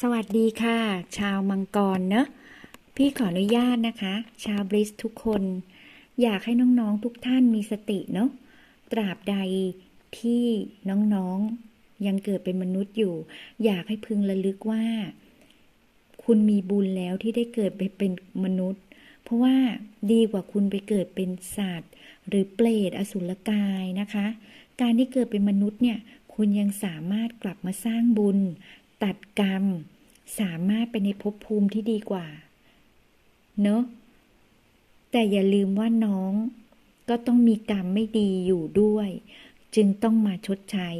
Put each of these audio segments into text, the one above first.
สวัสดีค่ะ ชาวมังกรเนอะพี่ขออนุญาตนะคะ ชาวบริสทุกคน อยากให้น้องๆทุกท่านมีสติเนาะตราบใดที่น้องๆยังเกิดเป็นมนุษย์อยู่ อยากให้พึงระลึกว่า คุณมีบุญแล้วที่ได้เกิดไปเป็นมนุษย์ เพราะว่าดีกว่าคุณไปเกิดเป็นสัตว์ หรือเปรตอสุรกายนะคะ การที่เกิดเป็นมนุษย์เนี่ยคุณยังสามารถกลับมาสร้างบุญ ตัดกรรม สามารถไปในภพภูมิที่ดีกว่า เนอะแต่อย่าลืมว่าน้องก็ต้องมีกรรมไม่ดีอยู่ด้วย จึงต้องมาชดใช้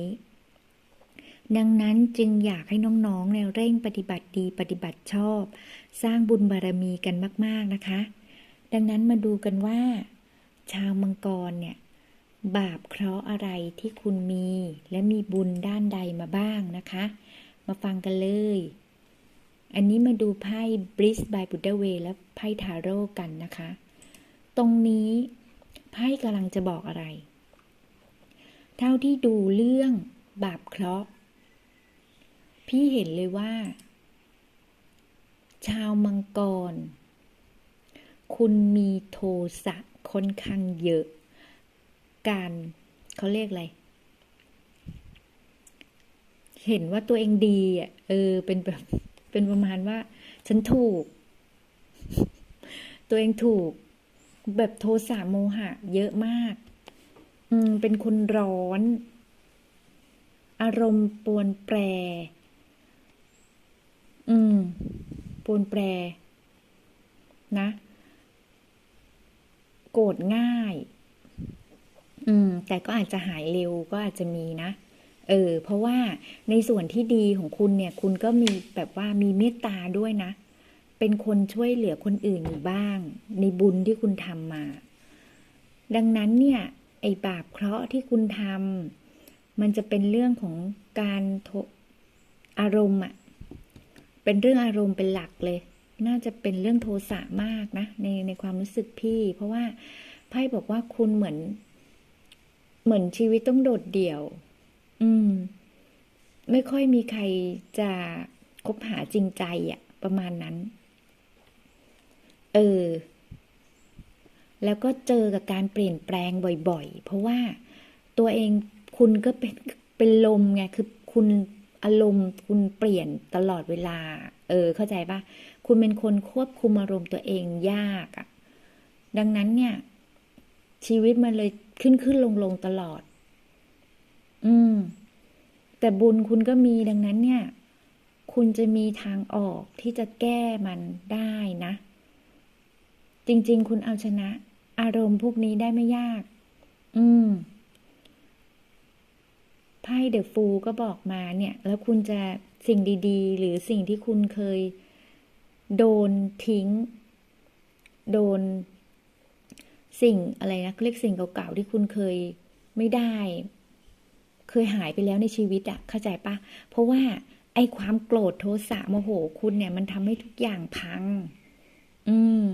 ดังนั้นจึงอยากให้น้องๆเนี่ยเร่งปฏิบัติดีปฏิบัติชอบ สร้างบุญบารมีกันมาก ๆนะคะ ดังนั้นมาดูกันว่า ชาวมังกรเนี่ยบาปเคราะห์อะไรที่คุณมี และมีบุญด้านใดมาบ้างนะคะ มาฟังกันเลย อันนี้มาดูไพ่ Bliss by Buddha Way และไพ่ทาโร่กันนะคะ ตรงนี้ไพ่กำลังจะบอกอะไร เท่าที่ดูเรื่องบาปเคราะห์ พี่เห็นเลยว่า ชาวมังกร คุณมีโทสะค่อนข้างเยอะ การเขาเรียกอะไร เห็นว่าตัวเองดีอะเออ เป็นแบบเป็นประมาณว่า ฉันถูก ตัวเองถูก แบบโทสะโมหะ เยอะมาก อืม เป็นคนร้อน อารมณ์ปวนแปร อืมปวนแปร นะ โกรธง่าย อืม แต่ก็อาจจะหายเร็วก็อาจจะมีนะ เออ เพราะว่าในส่วนที่ดีของคุณเนี่ย คุณก็มีแบบว่ามีเมตตาด้วยนะ เป็นคนช่วยเหลือคนอื่นอยู่บ้าง ในบุญที่คุณทำมา ดังนั้นเนี่ย ไอ้บาปเคราะห์ที่คุณทำมันจะเป็นเรื่องของการอารมณ์อะเป็นเรื่องอารมณ์เป็นหลักเลย น่าจะเป็นเรื่องโทสะมากนะ ในในความรู้สึกพี่ เพราะว่าไพ่บอกว่าคุณเหมือน เหมือนชีวิตต้องโดดเดี่ยว อืม ไม่ค่อยมีใครจะคบหาจริงใจอะประมาณนั้น เออ แล้วก็เจอกับการเปลี่ยนแปลงบ่อยๆ เพราะว่าตัวเองคุณก็เป็นเป็นลมไง คือคุณอารมณ์คุณเปลี่ยนตลอดเวลา เออ เข้าใจปะคุณเป็นคนควบคุมอารมณ์ตัวเองยากอะดังนั้นเนี่ย ชีวิตมันเลยขึ้นขึ้นลงลงตลอด อืม แต่บุญคุณก็มีดังนั้นเนี่ย คุณจะมีทางออกที่จะแก้มันได้นะ จริง ๆ คุณเอาชนะ อารมณ์พวกนี้ได้ไม่ยาก อืมไพ่เดอะฟูก็บอกมาเนี่ย แล้วคุณจะสิ่งดีๆ หรือสิ่งที่คุณเคย โดนทิ้ง โดน สิ่งอะไรนะเรียกสิ่งเก่าๆที่คุณเคยไม่ได้ เคยหายไปแล้วในชีวิตอะเข้าใจปะเพราะว่าไอ้ความโกรธโทสะโมโหคุณเนี่ย มันทำให้ทุกอย่างพัง อืม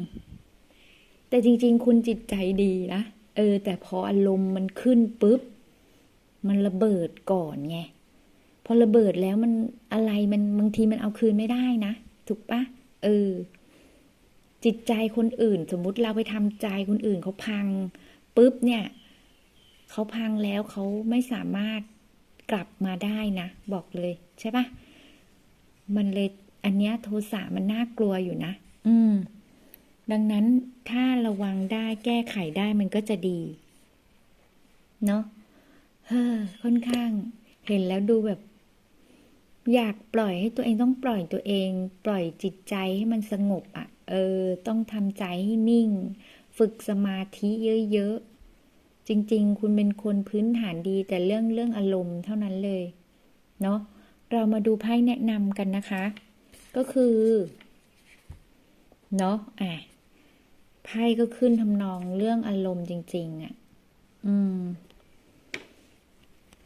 แต่จริง ๆ คุณจิตใจดีนะเออ แต่พออารมณ์มันขึ้นปุ๊บ มันระเบิดก่อนไงพอระเบิดแล้วมันอะไรมันบางทีมันเอาคืนไม่ได้นะถูกปะเออ จิตใจคนอื่น สมมุติเราไปทำใจคนอื่นเขาพังปุ๊บเนี่ย เขาพังแล้วเขาไม่สามารถกลับมาได้นะ บอกเลยใช่ปะมันเลยอันเนี้ยโทสะมันน่ากลัวอยู่นะ อืม ดังนั้นถ้าระวังได้แก้ไขได้มันก็จะดี เนาะเฮ้อค่อนข้าง เห็นแล้วดูแบบ อยากปล่อยให้ตัวเองต้องปล่อยตัวเอง ปล่อยจิตใจให้มันสงบอะ่ะ เออ ต้องทำใจให้นิ่ง ฝึกสมาธิเยอะๆ จริง ๆ คุณเป็นคนพื้นฐานดีแต่เรื่องเรื่องอารมณ์เท่านั้นเลย เนาะเรามาดูไพ่แนะนำกันนะคะ ก็คือ เนาะอะไพ่ก็ขึ้นทำนองเรื่องอารมณ์จริง ๆอะ อืม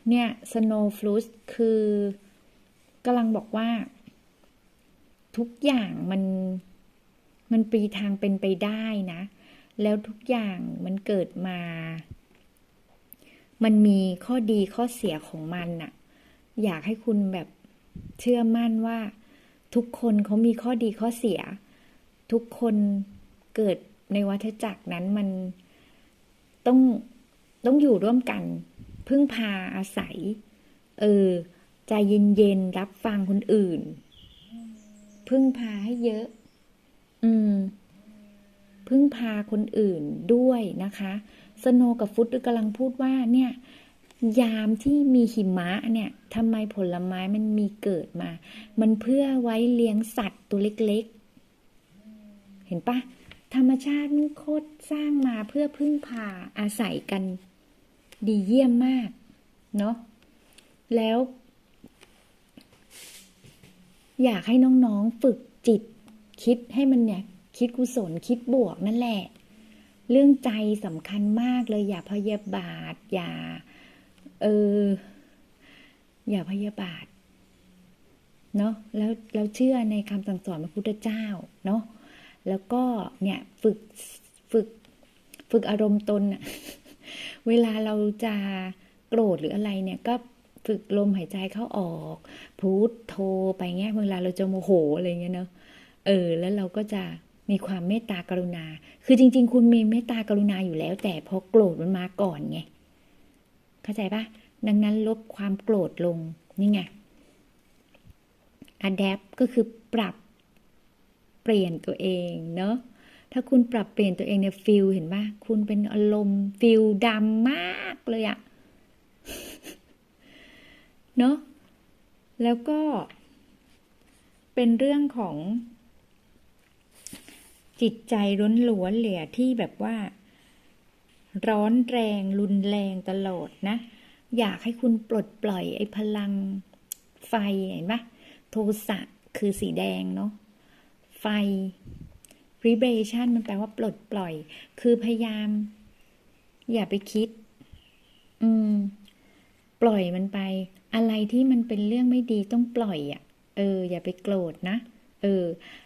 เนี่ย snow flute คือกำลังบอกว่า ทุกอย่างมัน มันปีทางเป็นไปได้นะ แล้วทุกอย่างมันเกิดมา มันมีข้อดีข้อเสียของมันน่ะ อยากให้คุณแบบเชื่อมั่นว่า ทุกคนเขามีข้อดีข้อเสีย ทุกคนเกิดในวัฏจักรนั้นมันต้องต้องอยู่ร่วมกัน พึ่งพาอาศัย เออใจเย็นๆรับฟังคนอื่น พึ่งพาให้เยอะ อืม พึ่งพาคนอื่นด้วยนะคะ สโนกับฟุตกำลังพูดว่าเนี่ยยามที่มีหิมะเนี่ยทำไมผลไม้มันมีเกิดมา มันเพื่อไว้เลี้ยงสัตว์ตัวเล็กๆ เห็นปะธรรมชาติมันโคตรสร้างมาเพื่อพึ่งพาอาศัยกันดีเยี่ยมมากเนาะแล้ว อยากให้น้องๆฝึกจิตคิดให้มันเนี่ย คิดกุศลคิดบวกนั่นแหละ เรื่องใจสำคัญมากเลย อย่าพยาบาท อย่า เออ อย่าพยาบาท เนาะแล้วแล้วเชื่อในคำสั่งสอนพระพุทธเจ้า เนาะแล้วก็เนี่ยฝึกฝึกฝึกอารมณ์ตนอะเวลาเราจะโกรธหรืออะไรเนี่ยก็ฝึกลมหายใจเข้าออก พูดโทไปเงี้ยเวลาเราจะโมโหอะไรเงี้ยเนาะเออ แล้วเราก็จะ มีความเมตตากรุณา คือจริง ๆ คุณมีเมตตากรุณาอยู่แล้ว แต่พอโกรธมันมาก่อนไง เข้าใจปะดังนั้นลบความโกรธลง นี่ไง adapt ก็คือปรับเปลี่ยนตัวเองเนาะ ถ้าคุณปรับเปลี่ยนตัวเองเนี่ยฟิลเห็นปะคุณเป็นอารมณ์ฟิลดำมากเลยอะเนาะ แล้วก็เป็นเรื่องของ จิตใจร้นหลวนๆเลยอะที่แบบว่า ร้อนแรงรุนแรงตลอดนะ อยากให้คุณปลดปล่อยไอ้พลังไฟเห็นปะโทสะคือสีแดงเนาะไฟ vibration มันแปลว่าปลดปล่อย คือพยายาม อย่าไปคิด อืม ปล่อยมันไป อะไรที่มันเป็นเรื่องไม่ดีต้องปล่อยอะ่ะ เออ อย่าไปโกรธนะ เออ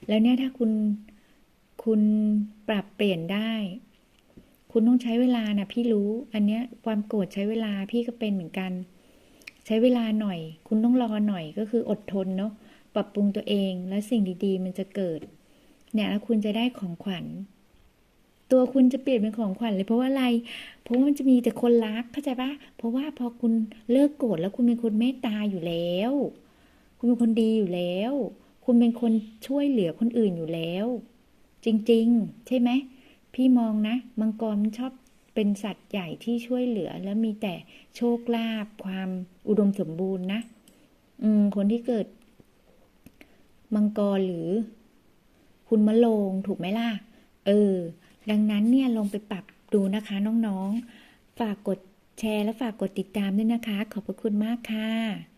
แล้วเนี่ยถ้าคุณ คุณปรับเปลี่ยนได้ คุณต้องใช้เวลานะพี่รู้ อันเนี้ยความโกรธใช้เวลาพี่ก็เป็นเหมือนกัน ใช้เวลาหน่อย คุณต้องรอหน่อยก็คืออดทนเนาะปรับปรุงตัวเองแล้วสิ่งดีๆ มันจะเกิด เนี่ยแล้วคุณจะได้ของขวัญ ตัวคุณจะเปลี่ยนเป็นของขวัญเลยเพราะว่าอะไร เพราะว่ามันจะมีแต่คนรักเข้าใจปะเพราะว่าพอคุณเลิกโกรธแล้วคุณเป็นคนเมตตาอยู่แล้ว คุณเป็นคนดีอยู่แล้ว คุณเป็นคนช่วยเหลือคนอื่นอยู่แล้ว จริงๆ ใช่ไหม พี่มองนะ มังกรมันชอบเป็นสัตว์ใหญ่ที่ช่วยเหลือ แล้วมีแต่โชคลาภความอุดมสมบูรณ์นะ อืม คนที่เกิด มังกรหรือ คุณมะโรงถูกไหมล่ะ เออ ดังนั้นเนี่ยลองไปปรับดูนะคะน้องๆ ฝากกดแชร์และฝากกดติดตามด้วยนะคะ ขอบพระคุณมากค่ะ